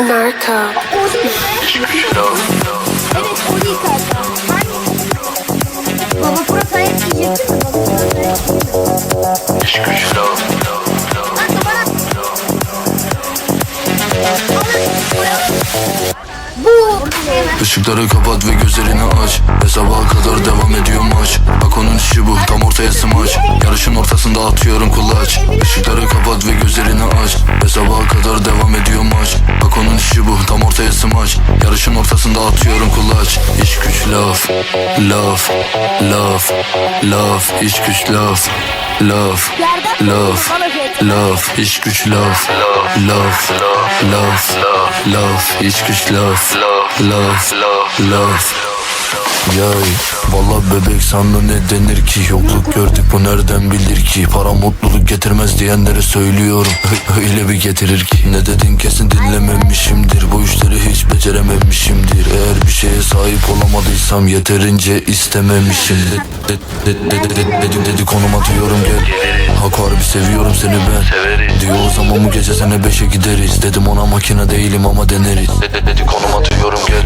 Narco. Evet o değil. Baba de baba Işıkları kapat ve gözlerini aç. Ve sabaha kadar devam ediyor maç. Bak onun işi bu tam ortaya smaç. Yarışın ortasında atıyorum kulaç. Işıkları kapat ve gözlerini aç. Ve sabaha kadar devam ediyor maç. Bak ortaya smaç. Yarışın ortasında atıyorum kulaç. İş güç laf Laf Laf Laf. İş güç laf Laf Laf Laf. İş güç laf Laf Laf Laf İş güç laf Laf Laf Yay Valla bebek sana ne denir ki Yokluk gördük bu nereden bilir ki Para mutluluk getirmez diyenlere söylüyorum Öyle bir getirir ki Ne dedin kesin dinlememişimdir Bu işleri hiç becerememişimdir Eğer bir şeye sahip olamadıysam Yeterince de, dedik konuma diyorum gel Hak harbi seviyorum seni ben. Diyor o zaman bu gece sene beşe gideriz. Dedim ona makine değilim ama deneriz. De, de, dedik konuma diyorum gel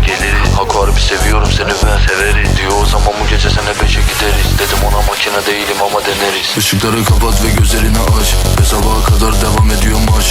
Hak harbi seviyorum seni ben. Severiz. Diyor o zaman bu gece sene beşe gideriz. Dedim ona makine değilim ama deneriz. Işıkları kapat ve gözlerini aç. Ve sabaha kadar devam ediyor maç